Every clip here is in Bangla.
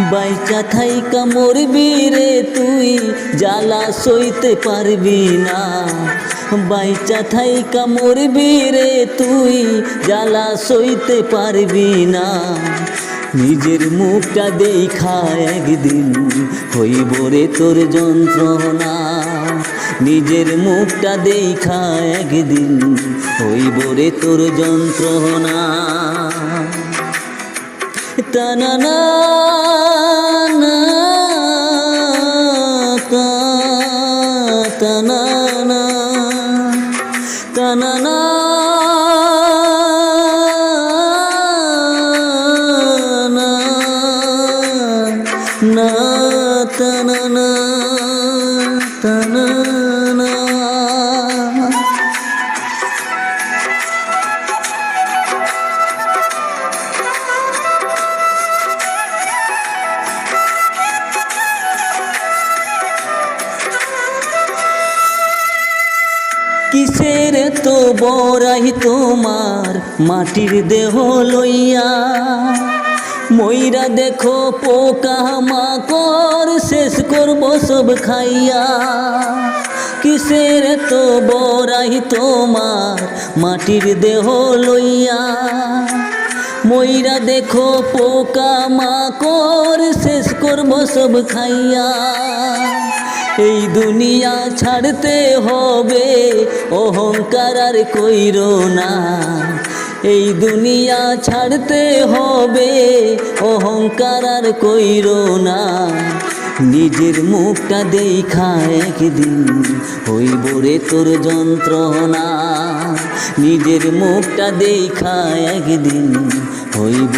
বাইচা থাইকা মরবি রে তুই, জ্বালা সইতে পারবি না। বাইচা থাইকা মরবি রে তুই, জ্বালা সইতে পারবি না। নিজের মুখটা দেখা একদিন হইব রে তোর যন্ত্রণা। নিজের মুখটা দেখা একদিন হইব রে তোর যন্ত্রণা। তানানা তা তানানা তানানা না কিসের তো বড়াই তোমার মাটির দেহ লইয়া? ময়রা দেখো পোকা মাকড় শেষ করব সব খাইয়া। কিসের তো বড়াই তোমার মাটির দেহ লইয়া? ময়রা দেখো পোকা মাকড় শেষ করব সব খাইয়া। এই দুনিয়া ছাড়তে হবে, অহংকার আর কইর না। এই দুনিয়া ছাড়তে হবে, অহংকার আর কইর না। নিজের মুখটা দেখা একদিন হইব রে তোর যন্ত্রণা। নিজের মুখটা দেখা একদিন হইব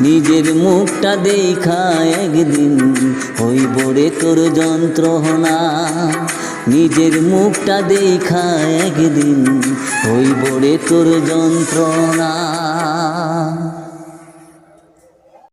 নিজের মুখটা দেখা একদিন ওই বড়ে তোর যন্ত্রণা। নিজের মুখটা দেখা একদিন ওই বড়ে তোর যন্ত্রণা।